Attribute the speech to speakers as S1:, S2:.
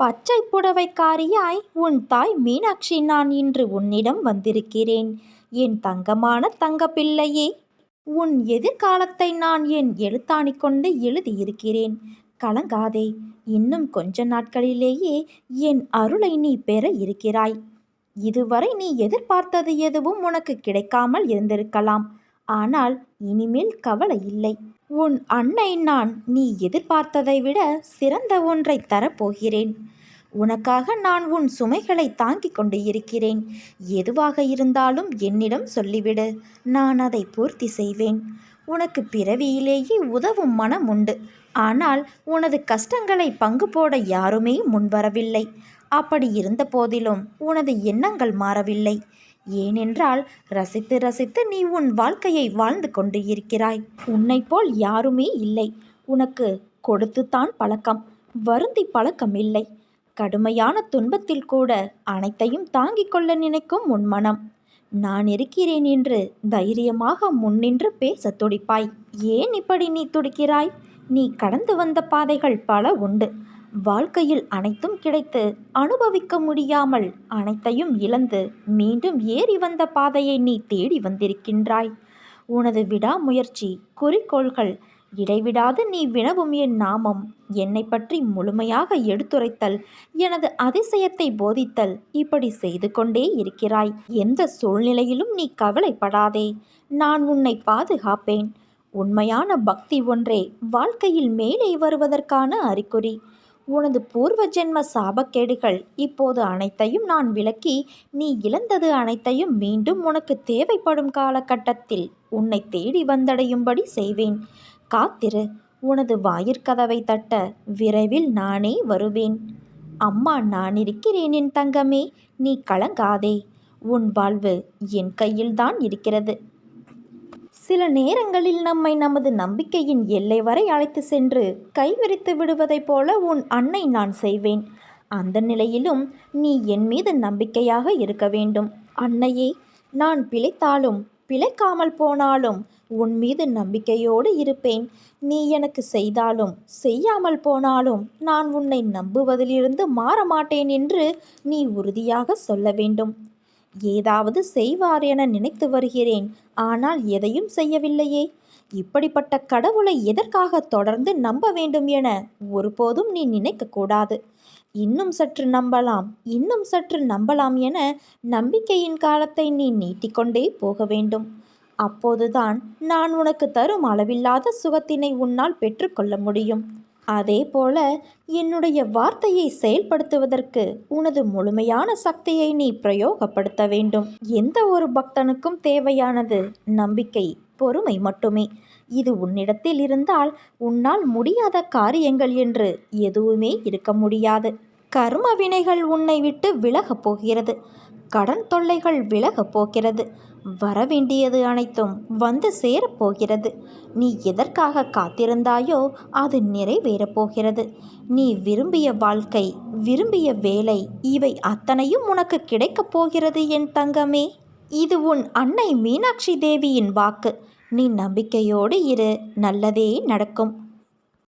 S1: பச்சை புடவைக்காரியாய் உன் தாய் மீனாட்சி நான் இன்று உன்னிடம் வந்திருக்கிறேன். என் தங்கமான தங்கப்பிள்ளையே உன் எதிர்காலத்தை நான் என் எழுத்தாணி கொண்டு எழுதியிருக்கிறேன். கலங்காதே இன்னும் கொஞ்ச நாட்களிலேயே என் அருளை நீ பெற இருக்கிறாய். இதுவரை நீ எதிர்பார்த்தது எதுவும் உனக்கு கிடைக்காமல் இருந்திருக்கலாம். ஆனால் இனிமேல் கவலை இல்லை. உன் அன்னை நான் நீ எதிர்பார்த்ததை விட சிறந்த ஒன்றை தரப்போகிறேன். உனக்காக நான் உன் சுமைகளை தாங்கிக் கொண்டு இருக்கிறேன். எதுவாக இருந்தாலும் என்னிடம் சொல்லிவிடு. நான் அதை பூர்த்தி செய்வேன். உனக்கு பிறவியிலேயே உதவும் மனம் உண்டு. ஆனால் உனது கஷ்டங்களை பங்கு போட யாருமே முன்வரவில்லை. அப்படி இருந்த போதிலும் உனது எண்ணங்கள் மாறவில்லை. ஏனென்றால் ரசித்து ரசித்து நீ உன் வாழ்க்கையை வாழ்ந்து கொண்டு இருக்கிறாய். உன்னை போல் யாருமே இல்லை. உனக்கு கொடுத்துத்தான் பழக்கம். வருந்தி பழக்கம் இல்லை. கடுமையான துன்பத்தில் கூட அனைத்தையும் தாங்கிக் கொள்ள நினைக்கும் உன் மனம். நான் இருக்கிறேன் என்று தைரியமாக முன்னின்று பேச துடிப்பாய். ஏன் இப்படி நீ துடிக்கிறாய்? நீ கடந்து வந்த பாதைகள் பல உண்டு. வாழ்க்கையில் அனைத்தும் கிடைத்து அனுபவிக்க முடியாமல் அனைத்தையும் இழந்து மீண்டும் ஏறி வந்த பாதையை நீ தேடி வந்திருக்கின்றாய். உனது விடாமுயற்சி குறிக்கோள்கள் இடைவிடாது நீ வினவும் என் நாமம். என்னை பற்றி முழுமையாக எடுத்துரைத்தல் எனது அதிசயத்தை போதித்தல் இப்படி செய்து கொண்டே இருக்கிறாய். எந்த சூழ்நிலையிலும் நீ கவலைப்படாதே. நான் உன்னை பாதுகாப்பேன். உண்மையான பக்தி ஒன்றே வாழ்க்கையில் மேலே வருவதற்கான அறிகுறி. உனது பூர்வ ஜென்ம சாபக்கேடுகள் இப்போது அனைத்தையும் நான் விளக்கி நீ இழந்தது அனைத்தையும் மீண்டும் உனக்கு தேவைப்படும் காலகட்டத்தில் உன்னை தேடி வந்தடையும்படி செய்வேன். காத்திரு உனது வாயிற்கதவை தட்ட விரைவில் நானே வருவேன். அம்மா நான் இருக்கிறேன் என் தங்கமே நீ கலங்காதே. உன் வாழ்வு என் கையில்தான் இருக்கிறது. சில நேரங்களில் நம்மை நமது நம்பிக்கையின் எல்லை வரை அழைத்து சென்று கைவிரித்து விடுவதைப் போல உன் அன்னை நான் செய்வேன். அந்த நிலையிலும் நீ என் மீது நம்பிக்கையாக இருக்க வேண்டும். அன்னையே நான் பிழைத்தாலும் பிழைக்காமல் போனாலும் உன் மீது நம்பிக்கையோடு இருப்பேன். நீ எனக்கு செய்தாலும் செய்யாமல் போனாலும் நான் உன்னை நம்புவதிலிருந்து மாற மாட்டேன் என்று நீ உறுதியாக சொல்ல வேண்டும். ஏதாவது செய்வார் என நினைத்து வருகிறேன். ஆனால் எதையும் செய்யவில்லையே. இப்படிப்பட்ட கடவுளை எதற்காக தொடர்ந்து நம்ப வேண்டும் என ஒருபோதும் நீ நினைக்கக்கூடாது இன்னும் சற்று நம்பலாம் இன்னும் சற்று நம்பலாம் என நம்பிக்கையின் காலத்தை நீ நீட்டிக்கொண்டே போக வேண்டும். அப்போதுதான் நான் உனக்கு தரும் அளவில்லாத சுகத்தினை உன்னால் பெற்றுக்கொள்ள முடியும். அதே போல என்னுடைய வார்த்தையை செயல்படுத்துவதற்கு உனது முழுமையான சக்தியை நீ பிரயோகப்படுத்த வேண்டும். எந்த ஒரு பக்தனுக்கும் தேவையானது நம்பிக்கை பொறுமை மட்டுமே. இது உன்னிடத்தில் இருந்தால் உன்னால் முடியாத காரியங்கள் என்று எதுவுமே இருக்க முடியாது. கர்ம வினைகள் உன்னை விட்டு விலகப் போகிறது. கடன் தொல்லைகள் விலகப் போகிறது. வரவேண்டியது அனைத்தும் வந்து சேரப்போகிறது நீ எதற்காக காத்திருந்தாயோ அது நிறைவேறப் போகிறது. நீ விரும்பிய வாழ்க்கை விரும்பிய வேலை இவை அத்தனையும் உனக்கு கிடைக்கப் போகிறது என் தங்கமே. இது உன் அன்னை மீனாட்சி தேவியின் வாக்கு. நீ நம்பிக்கையோடு இரு நல்லதே நடக்கும்.